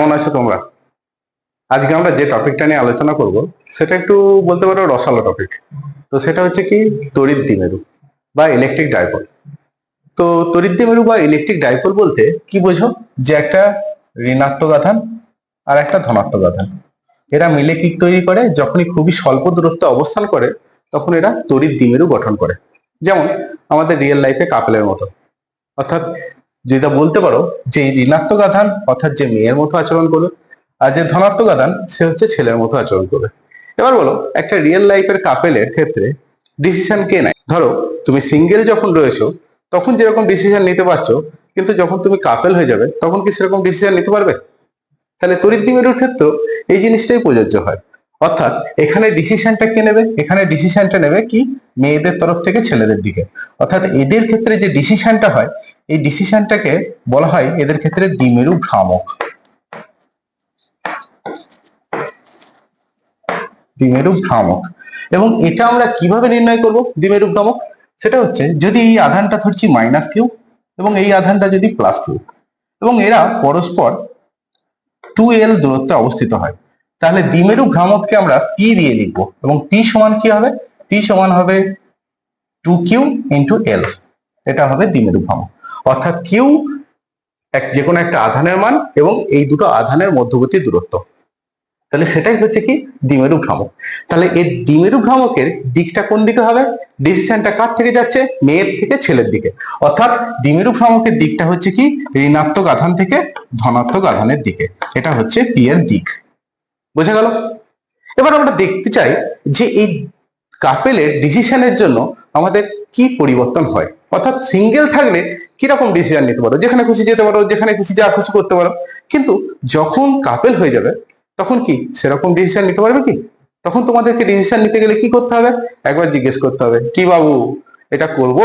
কেমন আছো তোমরা? আজকে আমরা যে টপিকটা নিয়ে আলোচনা করব, সেটা একটু বলতে পারো রসালো টপিক তো সেটা হচ্ছে কি, তড়িৎ দ্বিমেরু বা ইলেকট্রিক ডাইপোল তো তড়িৎ দ্বিমেরু বা ইলেকট্রিক ডাইপোল বলতে কি বোঝো? যে একটা ঋণাত্মক আধান আর একটা ধনাত্মক আধান। এরা মিলে কি তৈরি করে? যখনই খুবই স্বল্প দূরত্বে অবস্থান করে, তখন এরা তড়িৎ দ্বিমেরু গঠন করে। যেমন আমাদের রিয়েল লাইফে কাপেলের মতো। অর্থাৎ যেটা বলতে পারো যে ঋণাত্মক আধান অর্থাৎ যে মেয়ের মতো আচরণ করবে আর যে ধনাত্মক আধান, সে হচ্ছে ছেলের মতো আচরণ করবে। এবার বলো, একটা রিয়েল লাইফের কাপেলের ক্ষেত্রে ডিসিশন কে নেয়? ধরো, তুমি সিঙ্গেল যখন রয়েছো, তখন যেরকম ডিসিশন নিতে পারছ, কিন্তু যখন তুমি কাপেল হয়ে যাবে, তখন কি সেরকম ডিসিশন নিতে পারবে? তাহলে দ্বিমেরুর ক্ষেত্রেও এই জিনিসটাই প্রযোজ্য হয়। অর্থাৎ এখানে ডিসিশনটা কে নেবে? এখানে ডিসিশনটা নেবে কি? মেয়েদের তরফ থেকে ছেলেদের দিকে। অর্থাৎ এদের ক্ষেত্রে যে ডিসিশনটা হয়, এই ডিসিশনটাকে বলা হয় এদের ক্ষেত্রে দ্বিমেরু ভ্রামক। দ্বিমেরু ভ্রামক। এবং এটা আমরা কীভাবে নির্ণয় করব দ্বিমেরু ভ্রামক? সেটা হচ্ছে যদি এই আধানটা ধরছি মাইনাস কিউ এবং এই আধানটা যদি প্লাস কিউ এবং এরা পরস্পর টু এল দূরত্বে অবস্থিত হয়। তাহলে দ্বিমেরু ভ্রামককে আমরা পি দিয়ে লিখব এবং পি সমান কি হবে? পি সমান হবে টু কিউ ইন্টু এল এটা হবে দ্বিমেরু ভ্রামক। অর্থাৎ কিউ এক যে কোনো একটা আধানের মান এবং এই দুটো আধানের মধ্যবর্তী দূরত্ব। তাহলে সেটাই হচ্ছে কি? দ্বিমেরু ভ্রামক। তাহলে এই দ্বিমেরু ভ্রামকের দিকটা কোন দিকে হবে? ডিসিশনটা কার থেকে যাচ্ছে? মেয়ের থেকে, ছেলের দিকে। অর্থাৎ দ্বিমেরু ভ্রামকের দিকটা হচ্ছে কি? ঋণাত্মক আধান থেকে ধনাত্মক আধানের দিকে। এটা হচ্ছে পি এর দিক। বোঝা গেল? এবার আমরা দেখতে চাই যে এই কাপেলের ডিসিশনের জন্য আমাদের কি পরিবর্তন হয়? অর্থাৎ সিঙ্গেল থাকলে কীরকম ডিসিশন নিতে পারো? যেখানে খুশি যেতে পারো, যেখানে খুশি যা খুশি করতে পারো। কিন্তু যখন কাপেল হয়ে যাবে, তখন কি সেরকম ডিসিশন নিতে পারবে কি? তখন তোমাদেরকে ডিসিশন নিতে গেলে কি করতে হবে? একবার জিজ্ঞেস করতে হবে, কি বাবু, এটা করব?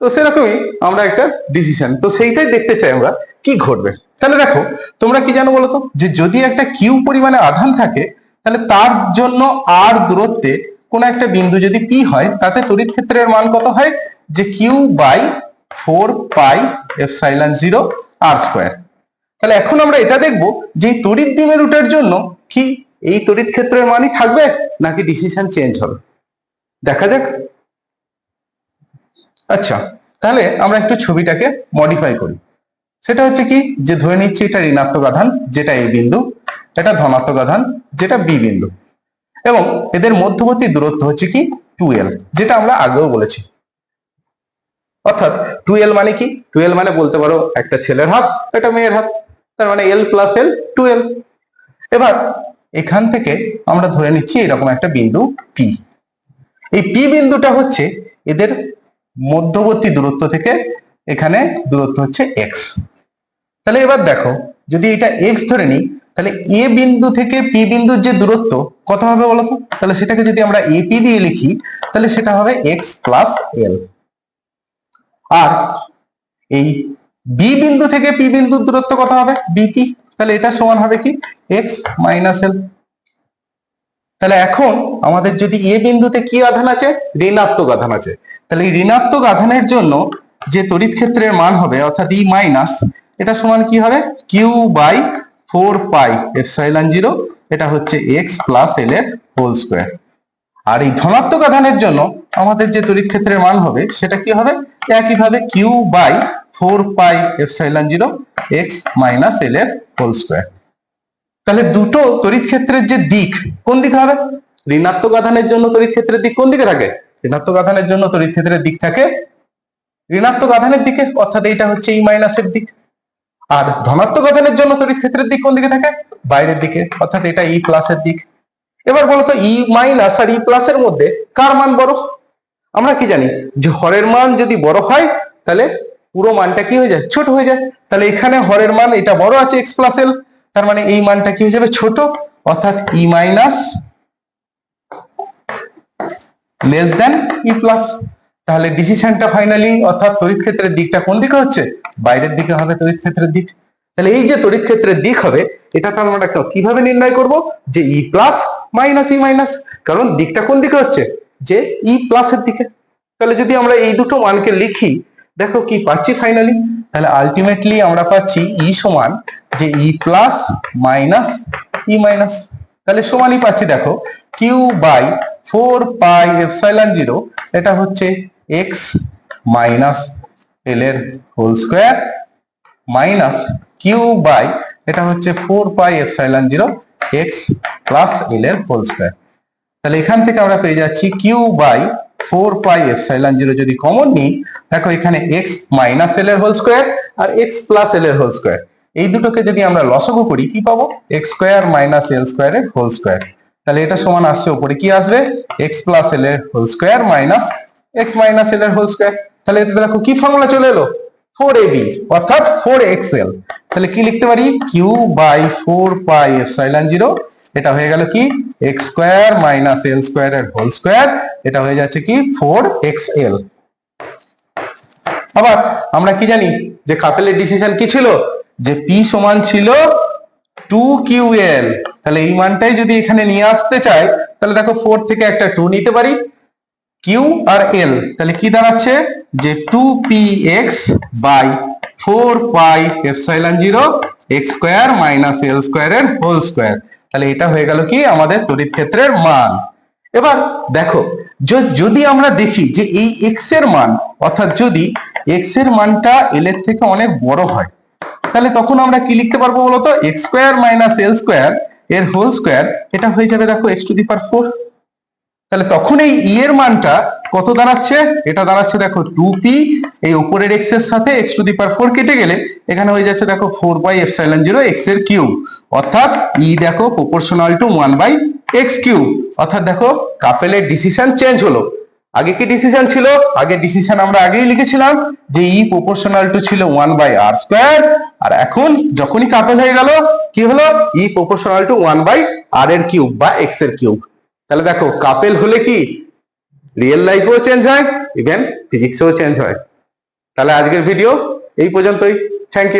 তো সেরকমই আমরা একটা ডিসিশন তো সেইটাই দেখতে চাই আমরা, কি ঘটবে? তাহলে দেখো, তোমরা কি জানো বলতো? যে যদি একটা কিউ পরিমাণে আধান থাকে, তাহলে তার জন্য আর দূরত্বে কোন একটা বিন্দু যদি পি হয়, তাতে তড়িৎ ক্ষেত্রের মান কত হয়? যে কিউ বাই ফোর পাই এফ এফসাইলন জিরো আর স্কোয়ার তাহলে এখন আমরা এটা দেখব যে তড়িৎ দ্বিমেরুটার জন্য কি এই তড়িৎ ক্ষেত্রের মানই থাকবে, নাকি ডিসিশন চেঞ্জ হবে? দেখা যাক। আচ্ছা তাহলে আমরা একটু ছবিটাকে মডিফাই করি। সেটা হচ্ছে কি? যে ধরে নিচ্ছি এটা ঋণাত্মক আধান, যেটা এই বিন্দু, এটা ধনাত্মক আধান, যেটা বি বিন্দু। এবং এদের মধ্যবর্তী দূরত্ব হচ্ছে কি? টুয়েল যেটা আমরা আগেও বলেছি। অর্থাৎ টুয়েল মানে কি? টুয়েল মানে বলতে পারো একটা ছেলের হাত, একটা মেয়ের হাত। তার মানে এল প্লাস এল টুয়েল এবার এখান থেকে আমরা ধরে নিচ্ছি এরকম একটা বিন্দু পি এই পি বিন্দুটা হচ্ছে এদের মধ্যবর্তী দূরত্ব থেকে এখানে দূরত্ব হচ্ছে এক্স তাহলে এবার দেখো, যদি এটা এক্স ধরে নিই, তাহলে এ বিন্দু থেকে পি বিন্দুর যে দূরত্ব, কত হবে বলতো তাহলে সেটাকে যদি আমরা এপি দিয়ে লিখি, তাহলে সেটা হবে এক্স প্লাস এল আর এই বি বিন্দু থেকে পি বিন্দুর দূরত্ব কত হবে? বিপি তাহলে এটা সমান হবে কি? এক্স মাইনাস এল তাহলে এখন আমাদের যদি এ বিন্দুতে কি আধান আছে? ঋণাত্মক আধান আছে। তাহলে এই ঋণাত্মক আধানের জন্য যে তড়িৎ ক্ষেত্রের মান হবে, অর্থাৎ ই মাইনাস এটা সমান কি হবে? Q by four pi epsilon zero এটা হচ্ছে এক্স প্লাস এল এর হোল স্কোয়ার আর এই ধনাত্মক আধানের জন্য আমাদের যে তড়িৎ ক্ষেত্রের মান হবে, সেটা কি হবে? একইভাবে Q by four pi epsilon zero X minus L এর হোল স্কোয়ার তাহলে দুটো তড়িৎ ক্ষেত্রের যে দিক, কোন দিকে হবে? ঋণাত্মক আধানের জন্য তড়িৎ ক্ষেত্রের দিক কোন দিকে থাকে? ঋণাত্মক আধানের জন্য তড়িৎ ক্ষেত্রের দিক থাকে ঋণাত্মক আধানের দিকে, অর্থাৎ এইটা হচ্ছে ই মাইনাসের দিক। আর ধনাত্মক আধানের জন্য তড়িৎ ক্ষেত্রের দিক কোন দিকে থাকে? বাইরের দিকে, অর্থাৎ এটা ই প্লাসের দিক। এবার বলতো ই মাইনাস আর ই প্লাসের মধ্যে কার মান বড়? আমরা কি জানি? যে হরের মান যদি বড় হয়, তাহলে পুরো মানটা কি হয়ে যায়? ছোট হয়ে যায়। তাহলে এখানে হরের মান, এটা বড় আছে এক্স প্লাস এল তার মানে এই মানটা কি হয়ে যাবে? ছোট। অর্থাৎ E minus less then E plus তাহলে ডিসিশনটা ফাইনালি অর্থাৎ তড়িৎ ক্ষেত্রের দিকটা কোন দিকে হচ্ছে? বাইরের দিকে হবে তড়িৎ ক্ষেত্রের দিক। তাহলে এই যে তড়িৎ ক্ষেত্রের দিক হবে, এটা তো আমরা কীভাবে নির্ণয় করব? যে E plus minus E minus কারণ দিকটা কোন দিকে হচ্ছে? যে ই প্লাস এর দিকে। তাহলে যদি আমরা এই দুটো মানকে লিখি, দেখো কি পাচ্ছি ফাইনালি তাহলে আলটিমেটলি আমরা পাচ্ছি ই সমান যে E plus minus E minus তাহলে সমানই পাচ্ছি, দেখো Q by four pi epsilon zero এটা হচ্ছে এক্স মাইনাস এল এর whole square minus Q by এটা হচ্ছে four pi epsilon zero X plus L এর হোল স্কোয়ার তাহলে এখান থেকে আমরা পেয়ে যাচ্ছি Q by four pi epsilon zero যদি কমন নিই, দেখো এখানে এক্স মাইনাস এল এর হোল স্কোয়ার আর এক্স প্লাস এল এর হোল স্কোয়ার এই দুটোকে যদি আমরা লসগু করি, কি পাবো? এক্স স্কোয়ার মাইনাস এল স্কোয়ারের হোল স্কোয়ার তাহলে এটা সমান আসছে উপরে, কি আসবে? এক্স প্লাস এল এর whole square minus X minus L এর হোল স্কোয়ার তাহলে এটা দেখো কি ফর্মুলা চলে এলো? ফোর এ বি অর্থাৎ ফোর এক্স এল তাহলে কি লিখতে পারি? Q by four pi epsilon zero এটা হয়ে গেল কি? X square minus L square এর হোল স্কোয়ার এটা হয়ে যাচ্ছে কি? ফোর এক্স এল আবার আমরা কি জানি? যে কাপেলের ডিসিশন কি ছিল? যে পি সমান ছিল টু কিউ এল তাহলে এই মানটাই যদি এখানে নিয়ে আসতে চাই তাহলে দেখো ফোর থেকে একটা টু নিতে পারি। কিউ আর এল তাহলে কি দাঁড়াচ্ছে? যে two P X by four pi epsilon zero X square minus L square স্কোয়ারের হোল স্কোয়ার তাহলে এটা হয়ে গেল কি? আমাদের তড়িৎ ক্ষেত্রের মান। এবার দেখো যদি আমরা দেখি যে এই এক্সের মান, অর্থাৎ যদি এক্সের মানটা এল এর থেকে অনেক বড় হয়, তাহলে তখন আমরা কি লিখতে পারব বলতো? X square minus L square এর হোল স্কোয়ার এটা হয়ে যাবে দেখো X to the power four তাহলে তখন এই ই এর মানটা কত দাঁড়াচ্ছে? এটা দাঁড়াচ্ছে দেখো টু পি এই উপরের এক্সের সাথে X to the power four কেটে গেলে এখানে হয়ে যাচ্ছে দেখো ফোর বাই এফসাইলন জিরো এক্সের কিউব অর্থাৎ ই দেখো proportional to one by X cube অর্থাৎ দেখো কাপেলের ডিসিশন চেঞ্জ হলো। আগে কি ডিসিশন ছিল? আগে ডিসিশন আমরা আগেই লিখেছিলাম যে ই প্রপোর্শনাল টু ছিল ওয়ান বাই আর স্কোয়ার আর এখন যখনই কাপেল হয়ে গেল, কি হলো? E proportional to one by R এর কিউব বা এক্সের কিউব তাহলে দেখো কাপেল হলে কি? রিয়েল লাইফও চেঞ্জ হয় ইভেন ফিজিক্সেও চেঞ্জ হয়। তাহলে আজকের ভিডিও এই পর্যন্তই। Thank you